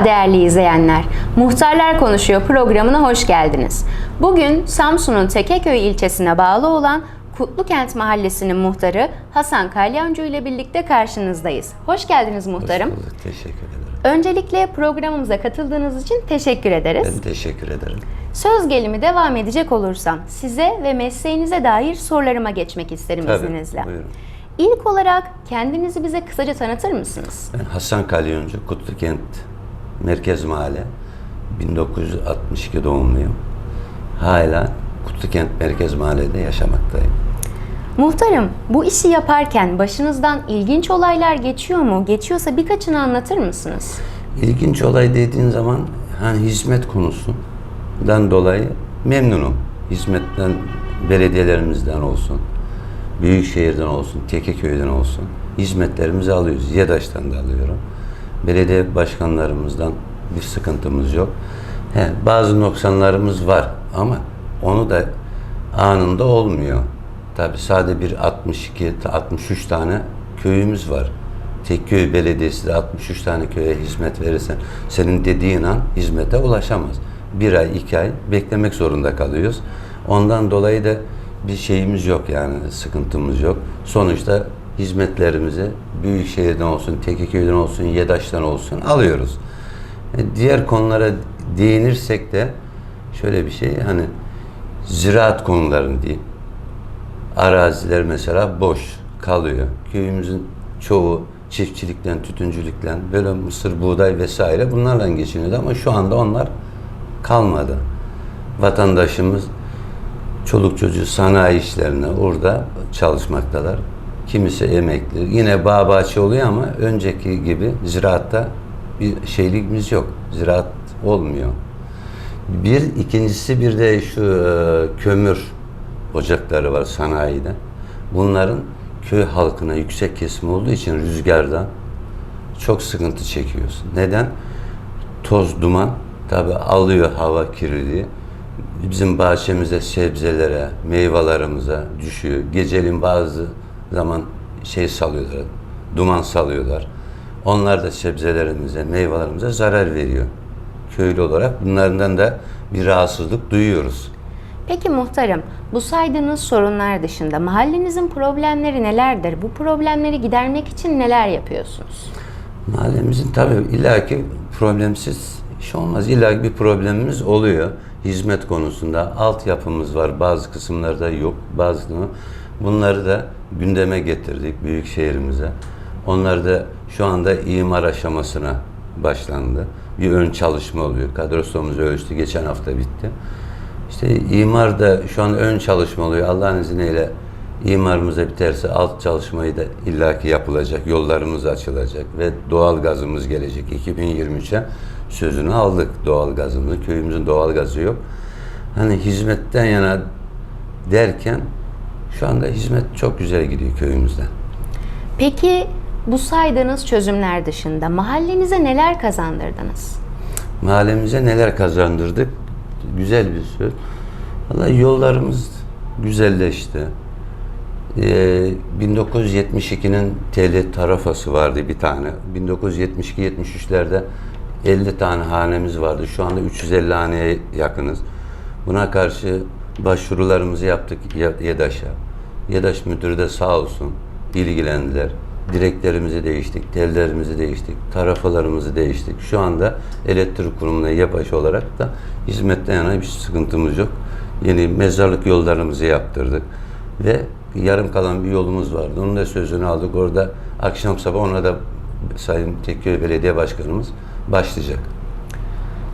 Merhaba değerli izleyenler. Muhtarlar Konuşuyor programına hoş geldiniz. Bugün Samsun'un Tekeköy ilçesine bağlı olan Kutlukent Mahallesi'nin muhtarı Hasan Kalyancı ile birlikte karşınızdayız. Hoş geldiniz muhtarım. Hoş bulduk, Teşekkür ederim. Öncelikle programımıza katıldığınız için teşekkür ederiz. Ben teşekkür ederim. Söz gelimi devam edecek olursam size ve mesleğinize dair sorularıma geçmek isterim Tabii, izninizle. buyurun. İlk olarak kendinizi bize kısaca tanıtır mısınız? Ben Hasan Kalyoncu, Kutlukent Merkez Mahalle. 1962 doğumluyum. Hala Kutlukent Merkez Mahalle'de yaşamaktayım. Muhtarım, bu işi yaparken başınızdan ilginç olaylar geçiyor mu? Geçiyorsa birkaçını anlatır mısınız? İlginç olay dediğin zaman hani hizmet konusundan dolayı memnunum. Hizmetten belediyelerimizden olsun, Büyükşehir'den olsun, Tekeköy'den olsun hizmetlerimizi alıyoruz. YEDAŞ'tan da alıyorum. Belediye başkanlarımızdan bir sıkıntımız yok. He, bazı noksanlarımız var ama onu da anında olmuyor. Tabi sadece bir 62, 63 tane köyümüz var. Tekköy Belediyesi de 63 tane köye hizmet verirsen senin dediğin an hizmete ulaşamaz. Bir ay, iki ay beklemek zorunda kalıyoruz. Ondan dolayı da bir şeyimiz yok yani sıkıntımız yok. Sonuçta hizmetlerimizi Büyükşehir'den olsun, Tekeköy'den olsun, YEDAŞ'tan olsun alıyoruz. E, Diğer konulara değinirsek de şöyle bir şey hani ziraat konularını diyeyim araziler mesela boş kalıyor. Köyümüzün çoğu çiftçilikten, tütüncülükten, böyle mısır, buğday vesaire bunlarla geçiniyordu ama şu anda onlar kalmadı. Vatandaşımız çoluk çocuğu sanayi işlerine orada çalışmaktalar. Kimisi emekli. Yine bağ bahçe oluyor ama önceki gibi ziraatta bir şeyliğimiz yok. Ziraat olmuyor. Bir, ikincisi bir de şu e, kömür ocakları var sanayide. Bunların köy halkına yüksek kesim olduğu için rüzgardan çok sıkıntı çekiyoruz. Neden? Toz, duman tabi alıyor hava kirliliği. Bizim bahçemize, sebzelere, meyvelerimize düşüyor. Geceliğin bazı zaman şey salıyorlar, duman salıyorlar. Onlar da sebzelerimize, meyvelerimize zarar veriyor. Köylü olarak bunlardan da bir rahatsızlık duyuyoruz. Peki muhtarım, bu saydığınız sorunlar dışında mahallenizin problemleri nelerdir? Bu problemleri gidermek için neler yapıyorsunuz? Mahallemizin tabii illaki problemsiz iş olmaz. İlla bir problemimiz oluyor. Hizmet konusunda altyapımız var. Bazı kısımlarda yok. Bazı bunları da gündeme getirdik büyük şehrimize. Onlar da şu anda imar aşamasına başlandı. Bir ön çalışma oluyor. Kadrosumuz ölçtü. Geçen hafta bitti. İşte imar da şu an ön çalışma oluyor. Allah'ın izniyle imarımıza biterse alt çalışmayı da illaki yapılacak. Yollarımız açılacak ve doğal gazımız gelecek. 2023'e sözünü aldık doğal gazımızı. Köyümüzün doğal gazı yok. Hani hizmetten yana derken şu anda hizmet çok güzel gidiyor köyümüzde. Peki bu saydığınız çözümler dışında mahallenize neler kazandırdınız? Mahallemize neler kazandırdık? Güzel bir söz. Vallahi yollarımız güzelleşti. Ee, 1972'nin TL tarafası vardı bir tane. 1972-73'lerde 50 tane hanemiz vardı. Şu anda 350 haneye yakınız. Buna karşı başvurularımızı yaptık Ya- YEDAŞ'a. YEDAŞ müdürü de sağ olsun ilgilendiler. Direklerimizi değiştik, tellerimizi değiştik, tarafalarımızı değiştik. Şu anda elektrik kurumuna YEPAŞ olarak da hizmetten yana bir sıkıntımız yok. Yeni mezarlık yollarımızı yaptırdık ve yarım kalan bir yolumuz vardı. Onun da sözünü aldık. Orada akşam sabah ona da Sayın Tekköy Belediye Başkanımız başlayacak.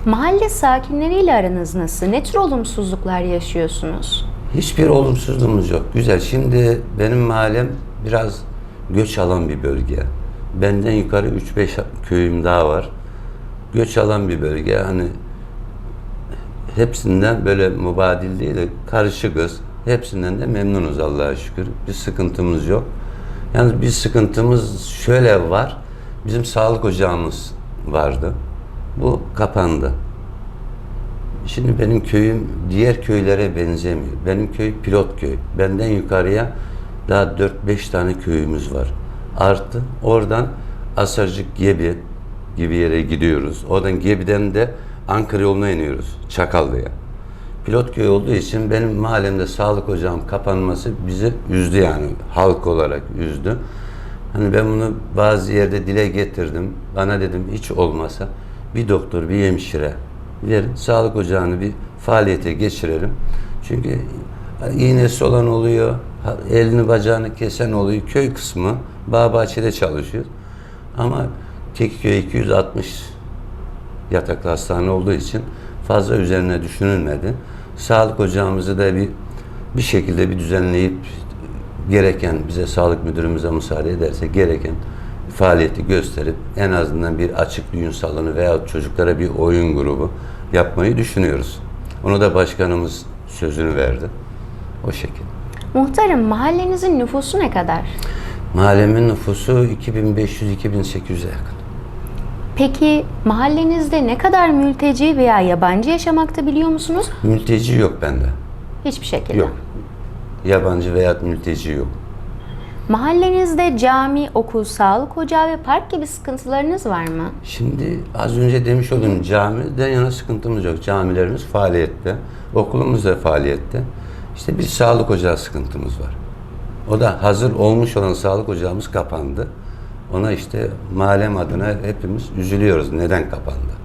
Mahalle sakinleriyle aranız nasıl? Ne tür olumsuzluklar yaşıyorsunuz? Hiçbir olumsuzluğumuz yok. Güzel. Şimdi benim mahallem biraz göç alan bir bölge. Benden yukarı 3-5 köyüm daha var. Göç alan bir bölge. Hani hepsinden böyle mubadil değil de karışıkız. Hepsinden de memnunuz Allah'a şükür. Bir sıkıntımız yok. Yalnız bir sıkıntımız şöyle var. Bizim sağlık ocağımız vardı. Bu kapandı. Şimdi benim köyüm diğer köylere benzemiyor. Benim köy pilot köy. Benden yukarıya daha 4-5 tane köyümüz var. Artı oradan Asarcık Gebi, gibi yere gidiyoruz. Oradan Gebi'den de Ankara yoluna iniyoruz. Çakallı'ya. Pilotköy olduğu için benim mahallemde sağlık ocağım kapanması bizi üzdü yani. Halk olarak üzdü. Hani ben bunu bazı yerde dile getirdim. Bana dedim hiç olmasa bir doktor, bir hemşire verin. Sağlık ocağını bir faaliyete geçirelim. Çünkü iğnesi olan oluyor, elini bacağını kesen oluyor. Köy kısmı bağ bahçede çalışıyor. Ama Tekiköy 260 yataklı hastane olduğu için fazla üzerine düşünülmedi. Sağlık ocağımızı da bir bir şekilde bir düzenleyip gereken bize sağlık müdürümüze müsaade ederse gereken faaliyeti gösterip en azından bir açık düğün salonu veya çocuklara bir oyun grubu yapmayı düşünüyoruz. Onu da başkanımız sözünü verdi. O şekilde. Muhtarım mahallenizin nüfusu ne kadar? Mahallemin nüfusu 2500-2800'e yakın. Peki mahallenizde ne kadar mülteci veya yabancı yaşamakta biliyor musunuz? Mülteci yok bende. Hiçbir şekilde. Yok. Yabancı veya mülteci yok. Mahallenizde cami, okul, sağlık ocağı ve park gibi sıkıntılarınız var mı? Şimdi az önce demiş olduğum camiden yana sıkıntımız yok. Camilerimiz faaliyette, okulumuz da faaliyette. İşte bir sağlık ocağı sıkıntımız var. O da hazır olmuş olan sağlık ocağımız kapandı. Ona işte mahallem adına hepimiz üzülüyoruz. Neden kapandı?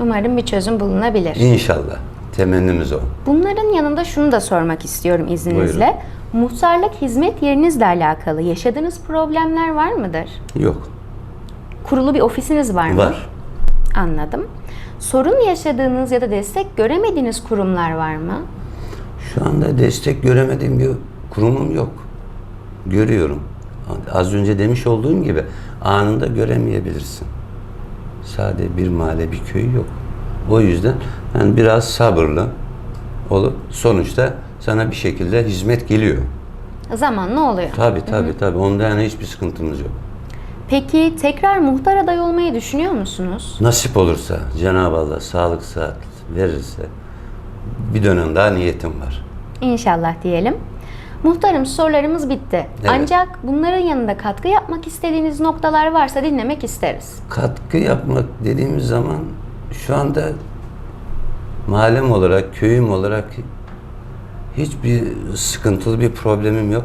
Umarım bir çözüm bulunabilir. İnşallah. Temennimiz o. Bunların yanında şunu da sormak istiyorum izninizle. Muhtarlık hizmet yerinizle alakalı yaşadığınız problemler var mıdır? Yok. Kurulu bir ofisiniz var mı? Var. Anladım. Sorun yaşadığınız ya da destek göremediğiniz kurumlar var mı? Şu anda destek göremediğim bir kurumum yok. Görüyorum. Az önce demiş olduğum gibi anında göremeyebilirsin. Sade bir mahalle, bir köy yok. O yüzden yani biraz sabırlı olup sonuçta sana bir şekilde hizmet geliyor. Zamanla oluyor. Tabii tabii tabii. Onda yani hiçbir sıkıntımız yok. Peki tekrar muhtar aday olmayı düşünüyor musunuz? Nasip olursa Cenab-ı Allah sağlık sıhhat verirse bir dönem daha niyetim var. İnşallah diyelim. Muhtarım sorularımız bitti. Evet. Ancak bunların yanında katkı yapmak istediğiniz noktalar varsa dinlemek isteriz. katkı yapmak dediğimiz zaman şu anda mahallem olarak, köyüm olarak hiçbir sıkıntılı bir problemim yok.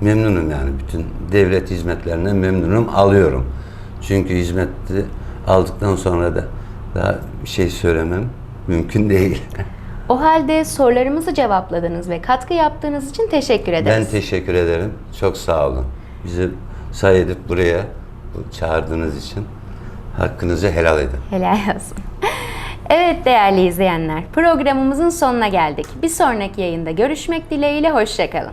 Memnunum yani bütün devlet hizmetlerinden memnunum, alıyorum. Çünkü hizmeti aldıktan sonra da daha bir şey söylemem mümkün değil. O halde sorularımızı cevapladığınız ve katkı yaptığınız için teşekkür Ben ederiz. teşekkür ederim. Çok sağ olun. Bizi say edip buraya çağırdığınız için hakkınızı helal edin. Helal olsun. Evet değerli izleyenler, programımızın sonuna geldik. Bir sonraki yayında görüşmek dileğiyle, hoşçakalın.